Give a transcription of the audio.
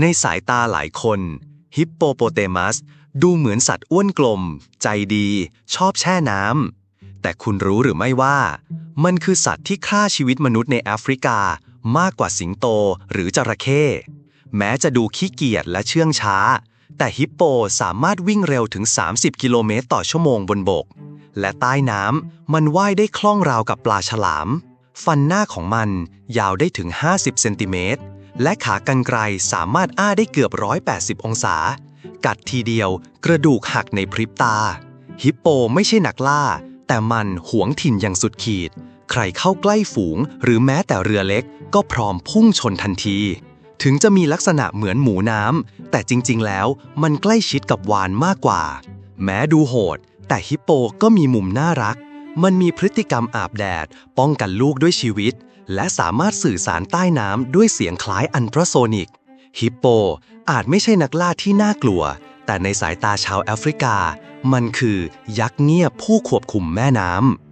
ในสายตาหลายคน ฮิปโปโปเตมัส ดูเหมือนสัตว์อ้วนกลม ใจดี ชอบแช่น้ำแต่คุณรู้หรือไม่ว่า มันคือสัตว์ที่ฆ่าชีวิตมนุษย์ในแอฟริกามากกว่าสิงโตหรือจระเข้แม้จะดูขี้เกียจและเชื่องช้า แต่ฮิปโปสามารถวิ่งเร็วถึง 30 กิโลเมตรต่อชั่วโมงบนบก และใต้น้ำมันว่ายได้คล่องราวกับปลาฉลาม ฟันหน้าของมันยาวได้ถึง 50 เซนติเมตร และขากรรไกรสามารถอ้าได้เกือบ 180 องศา กัดทีเดียวกระดูกหักในพริบตา ฮิปโปไม่ใช่นักล่า แต่มันหวงถิ่นอย่างสุดขีด ใครเข้าใกล้ฝูง หรือแม้แต่เรือเล็ก ก็พร้อมพุ่งชนทันที ถึงจะมีลักษณะเหมือนหมูน้ำแต่จริงๆ แล้วมันใกล้ชิดกับวานมากกว่า แม้ดูโหด แต่ฮิปโปก็มีมุมน่ารัก มันมีพฤติกรรมอาบแดด ป้องกันลูกด้วยชีวิต และสามารถสื่อสารใต้น้ำด้วยเสียงคล้ายอันตราโซนิก ฮิปโปอาจไม่ใช่นักล่าที่น่ากลัว แต่ในสายตาชาวแอฟริกา มันคือยักษ์เงียบผู้ควบคุมแม่น้ำ